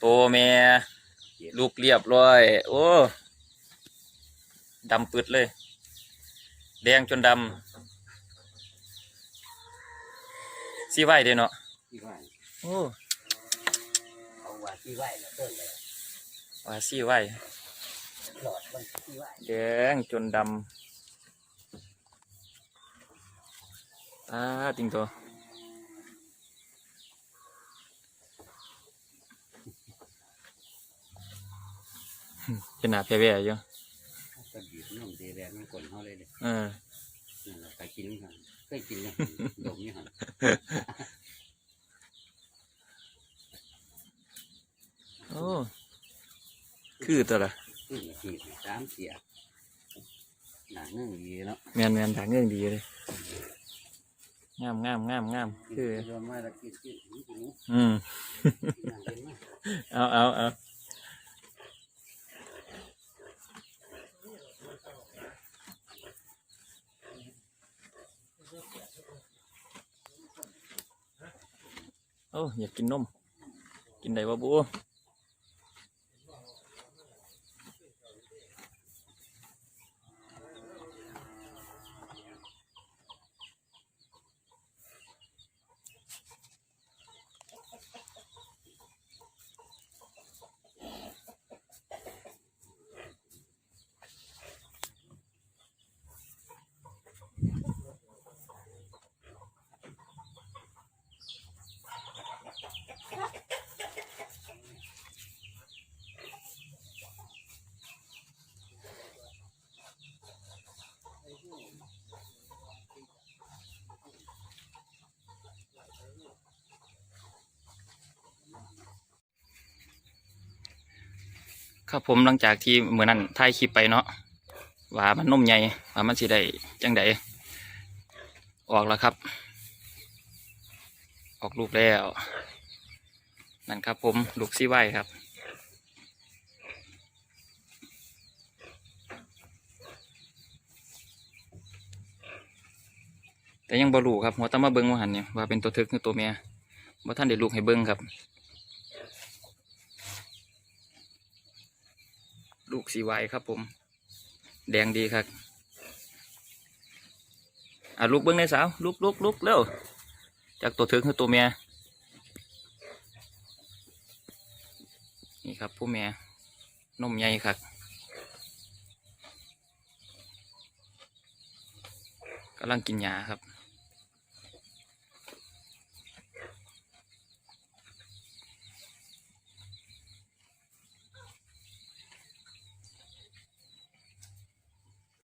โตแม่ลูกเรียบร้อย โอ้ดำปึดเลย แดงจนดำสีไว้เด้เนาะที่ว่าโอ้เอาว่าที่ไหวแล้วเดินเลยว่าสีไว้หลอดมันที่ไหวแดงจนดำตาติงตัว เป็นหนาแพ้ๆอยู่ก็บีบน้ำเดแดงมันคนเขาเลยเลยเออนั่นแหละไปกินกันเคยกินนะดมนี่หันโอ้คือตัวละขึ้นมาขีดสามเสียหนังนึ่งดีเนาะแมนแมนถางเงื่องดีเลยงามงามงามงามคือรวมมาแล้วกินกินกินกินอืมหนังเป็นไหมเอาเอาเอา โอ้อยากกินนม กินได้บ่บู ครับผมหลังจากที่เหมือนนั้นถ่ายคลิปไปเนาะว่ามันนุ่มใหญ่ว่ามันสิได้จังใดออกแล้วครับ ออกลูกแล้ว นั่นครับผมลูกซี่ไว้ครับแต่ยังบ่รูครับหัวตามาเบิ้งว่าหันเนี่ยว่าเป็นตัวทึกหรือตัวเมียบ่ท่านได้ลูกให้เบิ้งครับ ลูกสีไวครับผม แดงดีครับอะลูกเบิ้งในสาวลูกลูกลูกเร็วจากตัวถึงคือตัวเมียนี่ครับผู้เมียนมใหญ่ครับกำลังกินยาครับ